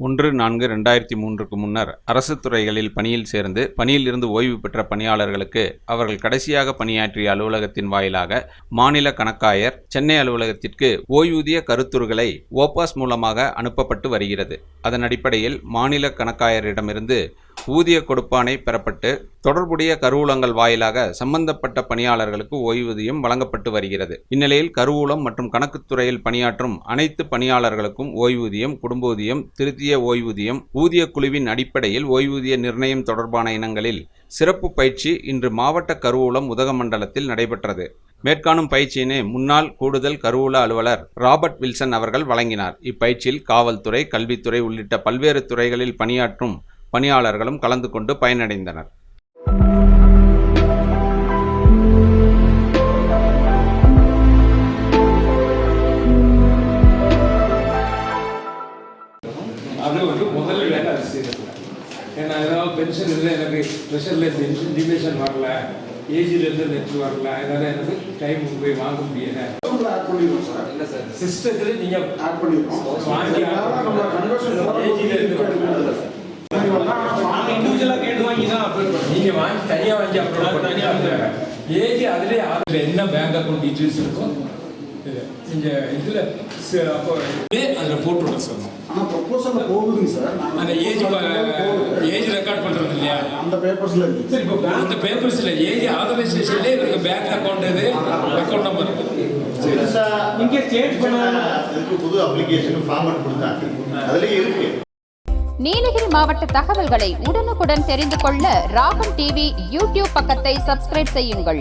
ஒன்று நான்கு ரெண்டாயிரத்தி மூன்றுக்கு முன்னர் அரசு துறைகளில் பணியில் சேர்ந்து பணியில் இருந்து ஓய்வு பெற்ற பணியாளர்களுக்கு அவர்கள் கடைசியாக பணியாற்றிய அலுவலகத்தின் வாயிலாக மாநில கணக்காயர் சென்னை அலுவலகத்திற்கு ஓய்வூதிய கருத்துருகளை ஓபாஸ் மூலமாக அனுப்பப்பட்டு வருகிறது. அதன் அடிப்படையில் மாநில கணக்காயரிடமிருந்து ஊதிய கொடுப்பானை பெறப்பட்டு தொடர்புடைய கருவூலங்கள் வாயிலாக சம்பந்தப்பட்ட பணியாளர்களுக்கு ஓய்வூதியம் வழங்கப்பட்டு வருகிறது. இந்நிலையில் கருவூலம் மற்றும் கணக்குத்துறையில் பணியாற்றும் அனைத்து பணியாளர்களுக்கும் ஓய்வூதியம் குடும்பூதியம் திருத்திய ஓய்வூதியம் ஊதிய குழுவின் அடிப்படையில் ஓய்வூதிய நிர்ணயம் தொடர்பான இனங்களில் சிறப்பு பயிற்சி இன்று மாவட்ட கருவூலம் உதகமண்டலத்தில் நடைபெற்றது. மேற்காணும் பயிற்சியினை முன்னாள் கூடுதல் கருவூல அலுவலர் ராபர்ட் வில்சன் அவர்கள் வழங்கினார். இப்பயிற்சியில் காவல்துறை கல்வித்துறை உள்ளிட்ட பல்வேறு துறைகளில் பணியாற்றும் பணியாளர்களும் கலந்து கொண்டு பயனடைந்தனர். அது வந்து முதல் வேலை அது ஏன்னா ஏதாவது பென்ஷன் இல்லை எனக்கு ப்ரெஷரில் பென்ஷன் டிமென்ஷன் வரல ஏஜில் இருந்து நெட் வரல அதனால எனக்கு டைம் போய் வாங்க முடியல. ஆட் பண்ணிடுவோம் சார் இல்லை சார் சிஸ்டத்தில் நீங்கள் ஆட் பண்ணிடுவோம் வாங்கி நம்ம கன்வர்ஷன் ஏஜில் இருந்து இண்டிவிஜுவலாக கேட்டு வாங்கி தான் அப்லோட் நீங்கள் வாங்கி தனியாக வாங்கி அப்லோட் தனியா பண்ணுறீங்க ஏஜ் அதுலேயே அதில் என்ன பேங்க் அக்கௌண்ட் டீட்டெயில்ஸ் இருக்கும் இது நீங்கள் இதில் அப்போ அதில் போட்டுவிட சொல்லணும் ஆனால் ப்ரொபோசலில் போகுதுங்க சார் அந்த ஏஜ் ஏஜ் ரெக்கார்ட் பண்ணுறது இல்லையா? அந்த பேப்பர்ஸில் இருக்கு சரி இப்போ அந்த பேப்பர்ஸ்ல ஏஜ் ஆதரைசேஷன்லேயே இருக்கு. பேங்க் அக்கௌண்ட் இது அக்கௌண்ட் நம்பர் இருக்கு. சரி. இங்கே சேஞ்ச் பண்ண அதுக்கு புது அப்ளிகேஷன் ஃபார்மட் கொடுத்தாங்க. அதுலயே இருக்கு. நீலகிரி மாவட்ட தகவல்களை உடனுக்குடன் தெரிந்து கொள்ள ராகம் டிவி யூடியூப் பக்கத்தை சப்ஸ்கிரைப் செய்யுங்கள்.